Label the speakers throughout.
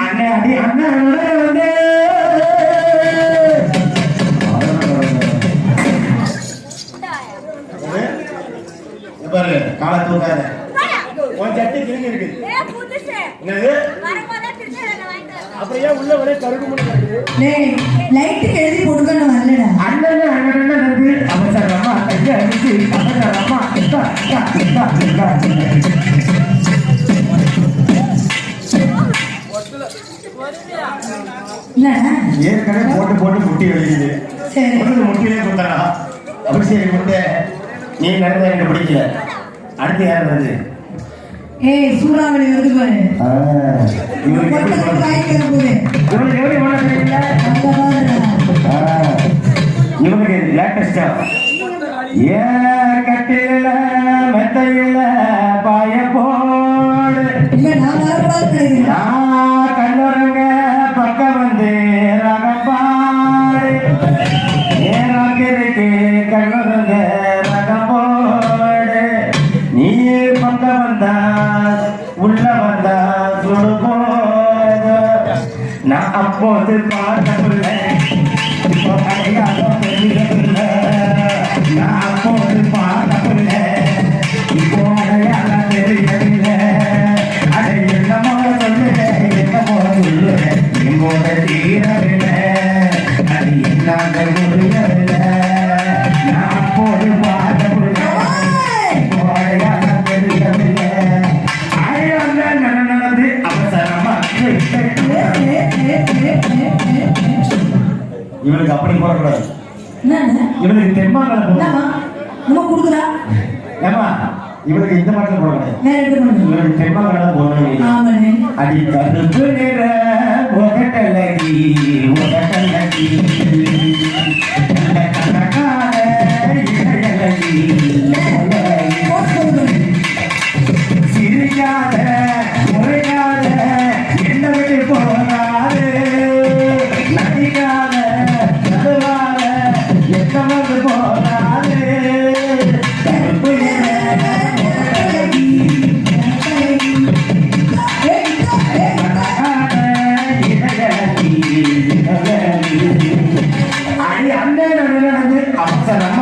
Speaker 1: அண்ணே, அடி, அண்ணே, பாரு, தூக்காத. உன் கிழிஞ்சு அப்புறம் ஏன் உள்ள ஒரே கருப்பு மட்டும் இருக்குது?
Speaker 2: டேய் லைட்டுக்கு எழுதி கொடுக்கணும் வரலடா
Speaker 1: ஏற்கனவே போட்டு போட்டு முட்டி உனக்கு முட்டிலே குத்தரா அப்படி சரி முட்டை நீ நடந்த எனக்கு பிடிக்கல. அடுத்து யார் வருது?
Speaker 2: ஏய் சூறாவளி வருது பாரு.
Speaker 1: ஆ, இவனுக்கு எப்படி இவனுக்கு லேட்டஸ்டா ஏ கட்டில மெத்தையில பாய போடு.
Speaker 2: நான்
Speaker 1: கண்ணுறங்க ரகம் நீ பக்கம் வந்தா உள்ள வந்தா சுடு போது. நான் அப்போது பார்த்தவில்லை இப்போ அடையாளம் தெரியவில்லை நான் அப்போது பார்த்தவில்லை இப்போ என்னமோ என்னமோ தீரவில்லை இவனுக்கு அப்படி போடக்கூடாது. இவனுக்கு தெம்மாங்கல
Speaker 2: நம்ம கொடுக்குறா?
Speaker 1: ஏமா இவனுக்கு இந்த பாட்டில் போடக்கூடாது. இவனுக்கு தெம்மாங்கல போடணும். அடி கருப்பு நிற ஒகட்டலகி
Speaker 2: Vamos.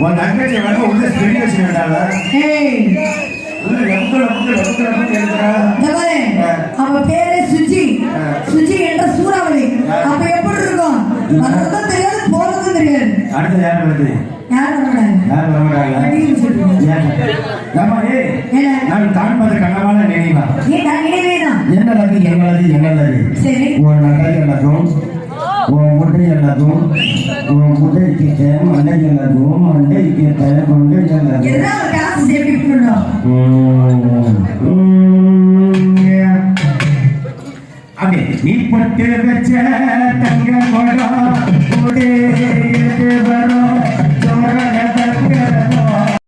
Speaker 1: உன் தங்கச்சி உள்ள வச்சு
Speaker 2: அவ பேரு சுஜி சுஜி என்ற சூறாவளி அப்ப எப்படி இருக்கும் வர்றதும் தெரியாது போறதும் தெரியாது
Speaker 1: அடுத்து யார் வருது
Speaker 2: யார்
Speaker 1: உலகம் காண்பதற்கு அழகான நினைவா? என்னது என்னது
Speaker 2: என்னது?
Speaker 1: உன் நகை எனக்கும் உன் முட்டை எனக்கும் உன்
Speaker 2: முட்டைக்கு தேவம் அண்டை எனக்கும் அண்டைக்கு
Speaker 1: தேவம் அண்டை எனக்கும் தங்க